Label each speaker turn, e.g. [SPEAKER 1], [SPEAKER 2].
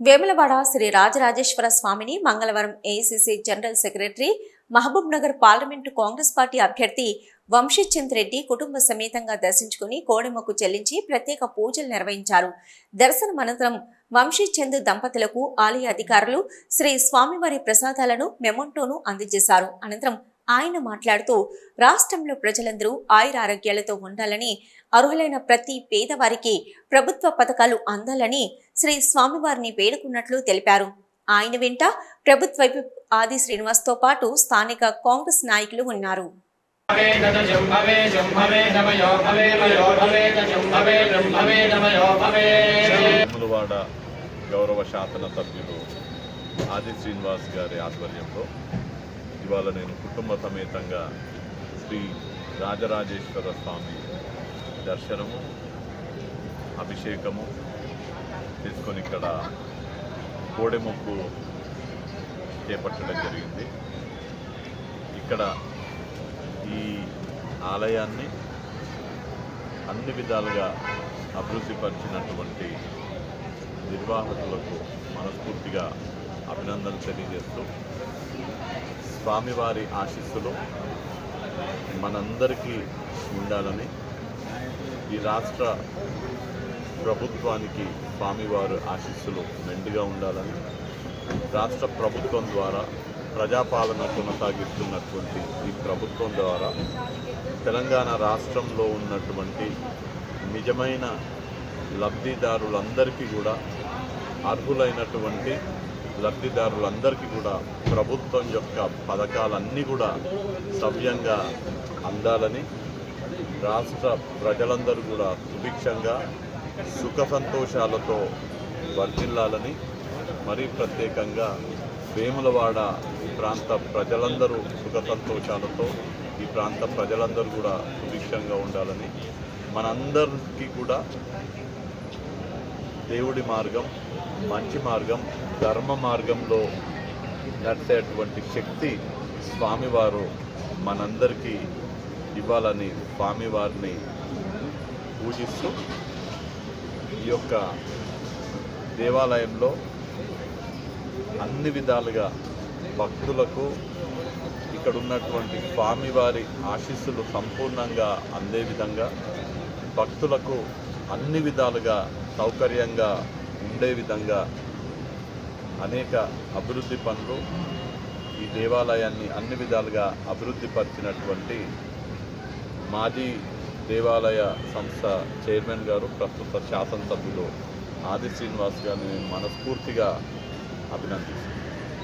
[SPEAKER 1] వేములవాడ శ్రీ రాజరాజేశ్వర స్వామిని మంగళవారం AICC general secretary Mahabubnagar parliament Congress party అభ్యర్థి వంశీచంద్ రెడ్డి కుటుంబ సమేతంగా దర్శించుకుని కోడెమ్మకు చెల్లించి ప్రత్యేక పూజలు నిర్వహించారు. దర్శనం అనంతరం వంశీచంద్ దంపతులకు ఆలయ అధికారులు శ్రీ స్వామివారి ప్రసాదాలను మెమోంటోను అందజేశారు. అనంతరం ఆయన మాట్లాడుతూ రాష్ట్రంలో ప్రజలందరూ ఆయురారోగ్యాలతో ఉండాలని అర్హులైన ప్రతి పేదవారికి ప్రభుత్వ పథకాలు అందాలని శ్రీ స్వామివారిని వేడుకున్నట్లు తెలిపారు. ఆయన వెంట ప్రభుత్వ ఆది శ్రీనివాస్తో పాటు స్థానిక కాంగ్రెస్ నాయకులు ఉన్నారు.
[SPEAKER 2] గౌరవ శాసన సభ్యులు ఆది శ్రీనివాస్ గారి ఆధ్వర్యంలో ఇవాళ నేను కుటుంబ సమేతంగా శ్రీ రాజరాజేశ్వర స్వామి దర్శనము అభిషేకము తీసుకొని ఇక్కడ కోడెముక్కు చేపట్టడం జరిగింది. ఇక్కడ ఈ ఆలయాన్ని అన్ని విధాలుగా అభివృద్ధిపరిచినటువంటి నిర్వాహకులకు మనస్ఫూర్తిగా అభినందనలు తెలియజేస్తూ స్వామివారి ఆశీస్సులు మనందరికీ ఉండాలని ఈ రాష్ట్ర ప్రభుత్వానికి స్వామివారి ఆశీస్సులు మెండుగా ఉండాలని రాష్ట్ర ప్రభుత్వం ద్వారా ప్రజాపాలన కొనసాగిస్తున్నటువంటి ఈ ప్రభుత్వం ద్వారా తెలంగాణ రాష్ట్రంలో ఉన్నటువంటి నిజమైన లబ్ధిదారులందరికీ కూడా అర్హులైనటువంటి లబ్ధిదారులందరికీ కూడా ప్రభుత్వం యొక్క పథకాలన్నీ కూడా సవ్యంగా అందాలని రాష్ట్ర ప్రజలందరూ కూడా సుభిక్షంగా సుఖ సంతోషాలతో వర్ధిల్లాలని మరీ ప్రత్యేకంగా వేములవాడ ప్రాంత ప్రజలందరూ సుఖ సంతోషాలతో ఈ ప్రాంత ప్రజలందరూ కూడా సుభిక్షంగా ఉండాలని మనందరికీ కూడా దేవుడి మార్గం మంచి మార్గం ధర్మ మార్గంలో నడిచేటువంటి శక్తి స్వామివారు మనందరికీ ఇవ్వాలని స్వామివారిని పూజిస్తూ ఈ యొక్క దేవాలయంలో అన్ని విధాలుగా భక్తులకు ఇక్కడ ఉన్నటువంటి స్వామివారి ఆశీస్సులు సంపూర్ణంగా అందే విధంగా భక్తులకు అన్ని విధాలుగా సౌకర్యంగా ఉండే విధంగా అనేక అభివృద్ధి పనులు ఈ దేవాలయాన్ని అన్ని విధాలుగా అభివృద్ధి పరిచినటువంటి మాజీ దేవాలయ సంస్థ చైర్మన్ గారు ప్రస్తుత శాసనసభ్యులు ఆది శ్రీనివాస్ గారిని మనస్ఫూర్తిగా అభినందిస్తున్నాను.